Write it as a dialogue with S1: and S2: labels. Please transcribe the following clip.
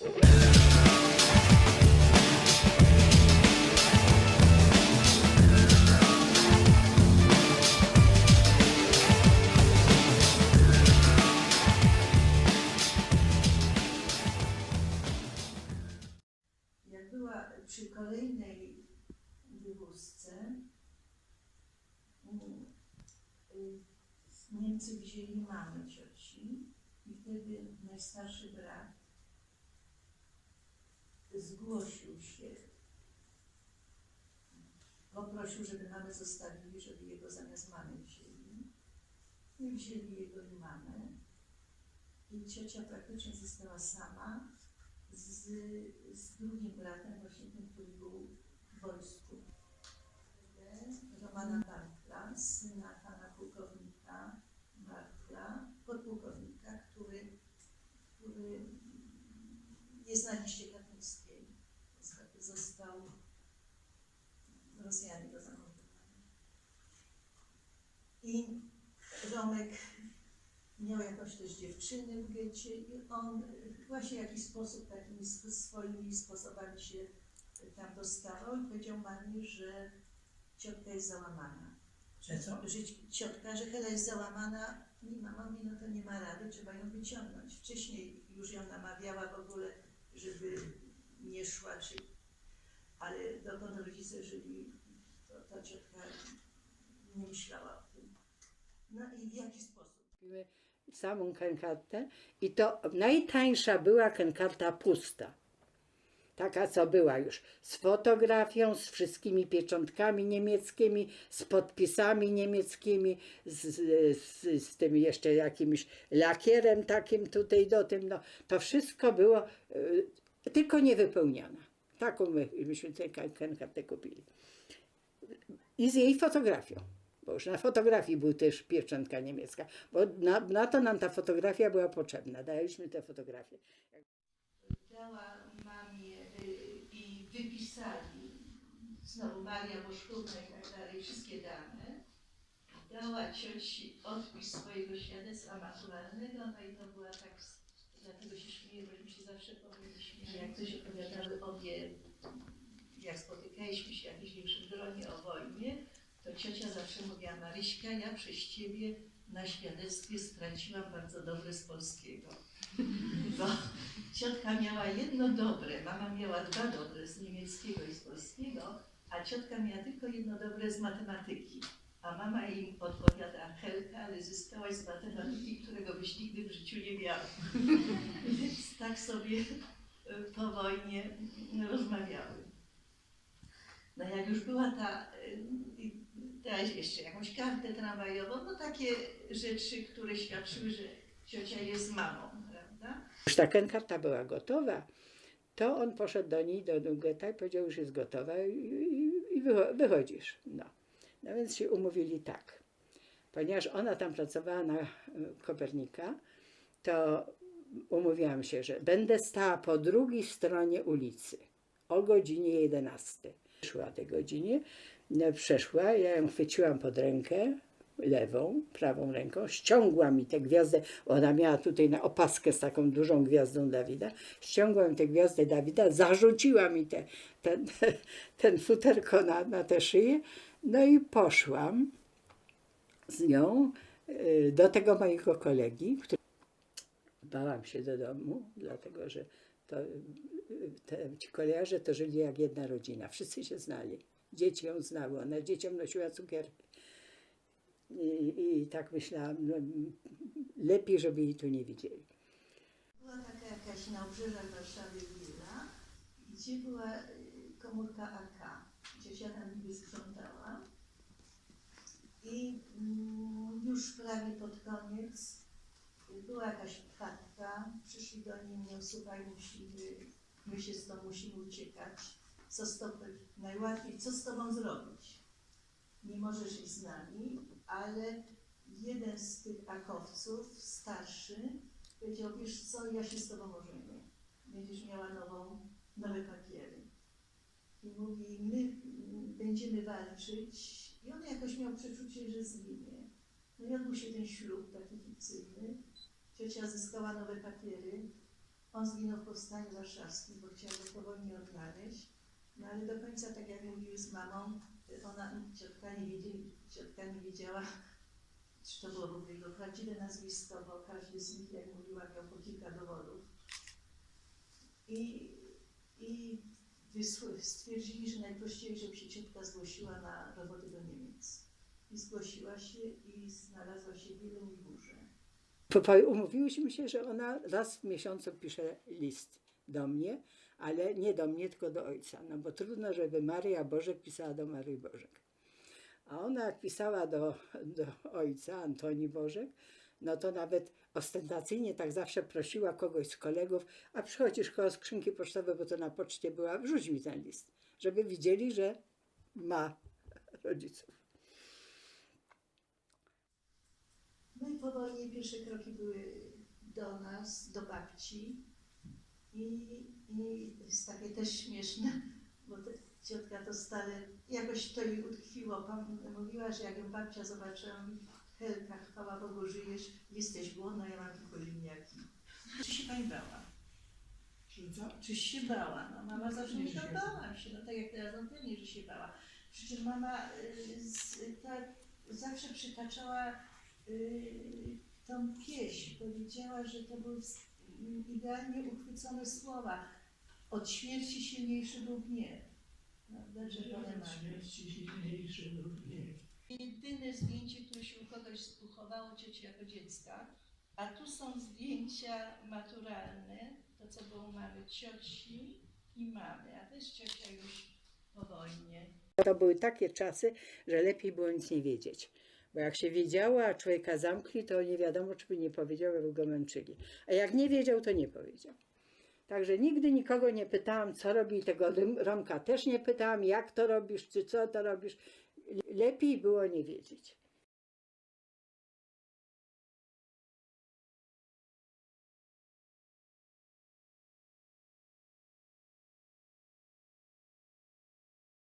S1: Jak była przy kolejnej wywózce, y, Niemcy wzięli mamę cioci i wtedy najstarszy brat zgłosił się, poprosił, żeby mamę zostawili, żeby jego zamiast mamy wzięli. I wzięli jego i mamę. I ciocia praktycznie została sama z, z drugim bratem, właśnie tym, który był I Romek miał jakąś też dziewczynę w getcie i on właśnie w jakiś sposób takimi sw- swoimi sposobami się tam dostawał i powiedział mamie, że ciotka jest załamana.
S2: Że co?
S1: Że ciotka, że Hela jest załamana i mama mówi, no to nie ma rady, trzeba ją wyciągnąć. Wcześniej już ją namawiała w ogóle, żeby nie szła, czy... ale dokąd rodzice żyli, to ta ciotka nie myślała. No i w jaki sposób?
S3: Samą kankartę i to najtańsza była kankarta pusta. Taka, co była już z fotografią, z wszystkimi pieczątkami niemieckimi, z podpisami niemieckimi, z, z, z tym jeszcze jakimś lakierem takim tutaj do tym. No, to wszystko było y, tylko niewypełnione. Taką my, myśmy tę kankartę kupili. I z jej fotografią. Bo już na fotografii był też pieczątka niemiecka. Bo na, na to nam ta fotografia była potrzebna. Daliśmy tę fotografię.
S1: dała mamie y, i wypisali, znowu Maria Moszkówna i tak dalej, wszystkie dane. Dała cioci odpis swojego świadectwa maturalnego, no i to była tak, dlatego się śmieję, bośmy się zawsze powiedzieliśmy, jak coś opowiadały obie, jak spotykaliśmy się w jakimś większym gronie o wojnie, to ciocia zawsze mówiła, Maryśka, ja przez ciebie na świadectwie straciłam bardzo dobre z polskiego. Bo ciotka miała jedno dobre, mama miała dwa dobre z niemieckiego i z polskiego, a ciotka miała tylko jedno dobre z matematyki. A mama jej odpowiada, Helka, ale zyskałaś z matematyki, którego byś nigdy w życiu nie miała. Więc tak sobie e, po wojnie rozmawiały. No jak już była ta, e, dałeś jeszcze jakąś kartę tramwajową, no takie rzeczy, które świadczyły, że ciocia jest mamą, prawda?
S3: Już ta kankarta była gotowa, to on poszedł do niej, do Dugeta i powiedział, już jest gotowa i, i, i wycho- wychodzisz. No. no więc się umówili tak. Ponieważ ona tam pracowała na y, Kopernika, to umówiłam się, że będę stała po drugiej stronie ulicy o godzinie 11. Przyszła tej godzinie, przeszła, ja ją chwyciłam pod rękę, lewą, prawą ręką, ściągła mi tę gwiazdę, ona miała tutaj na opaskę z taką dużą gwiazdą Dawida, ściągła mi tę gwiazdę Dawida, zarzuciła mi te, ten, ten futerko na, na tę szyję, no i poszłam z nią y, do tego mojego kolegi, który bałam się do domu, dlatego że to, y, te, ci kolejarze to żyli jak jedna rodzina, wszyscy się znali. Dzieci ją znały, ona dzieciom nosiła cukierki. I, I tak myślałam, no, lepiej, żeby jej tu nie widzieli.
S1: Była taka jakaś na obrzeżach Warszawy willa, gdzie była y, komórka AK, gdzie się tam niby sprzątała. I mm, już prawie pod koniec była jakaś wpadka, przyszli do niej, mówią, słuchaj, musimy, my się stąd musimy uciekać. Co z tobą, najłatwiej, co z tobą zrobić? Nie możesz iść z nami, ale jeden z tych akowców, starszy, powiedział, wiesz co, ja się z tobą ożenię. Będziesz miała nową, nowe papiery. I mówi, my mm, będziemy walczyć. I on jakoś miał przeczucie, że zginie. No i odbył się ten ślub taki fikcyjny. Ciocia zyskała nowe papiery. On zginął w powstaniu warszawskim, bo chciał go po wojnie odnaleźć. No ale do końca, tak jak mówił z mamą, ona, ciotka nie, wiedzieli, ciotka nie wiedziała, czy to było w ogóle jego prawdziwe nazwisko, bo każdy z nich, jak mówiła, miał po kilka dowodów. I, i stwierdzili, że najprościej, żeby się ciotka zgłosiła na roboty do Niemiec. I zgłosiła się i znalazła się w Wielu i Górze.
S3: Umówiłyśmy się, że ona raz w miesiącu pisze list do mnie, ale nie do mnie, tylko do ojca. No bo trudno, żeby Maria Bożek pisała do Maryi Bożek. A ona jak pisała do, do ojca, Antoni Bożek, no to nawet ostentacyjnie tak zawsze prosiła kogoś z kolegów, a przychodzisz koło skrzynki pocztowej, bo to na poczcie była, wrzuć mi ten list, żeby widzieli, że ma rodziców.
S1: No i po wojnie pierwsze kroki były do nas, do babci. I, i jest takie też śmieszne, bo te, ciotka to stale, jakoś to jej utkwiło. Pan mówiła, że jak ją babcia zobaczyła, mówi, Helka, chwała Bogu, żyjesz, jesteś głodna, ja mam tylko ziemniaki. Czy się pani bała?
S2: Czy co?
S1: Czyś się bała? No mama zawsze
S2: że się
S1: bałam się, no tak jak teraz on pewnie, że się bała. Przecież mama y, z, tak zawsze przytaczała y, tą pieśń. Powiedziała, że to były s- idealnie uchwycone słowa. Od śmierci silniejszy był gniew. Prawda, że one mamy.
S2: Śmierci silniejszy lub nie.
S1: Jedyne zdjęcie, które się u kogoś uchowało cioci jako dziecka, a tu są zdjęcia maturalne, to co było u mamy cioci i mamy, a to jest ciocia już po wojnie.
S3: To były takie czasy, że lepiej było nic nie wiedzieć. Bo jak się wiedziało, a człowieka zamkli, to nie wiadomo, czy by nie powiedział, aby go męczyli. A jak nie wiedział, to nie powiedział. Także nigdy nikogo nie pytałam, co robi tego Romka. Też nie pytałam, jak to robisz, czy co to robisz. Lepiej było nie wiedzieć.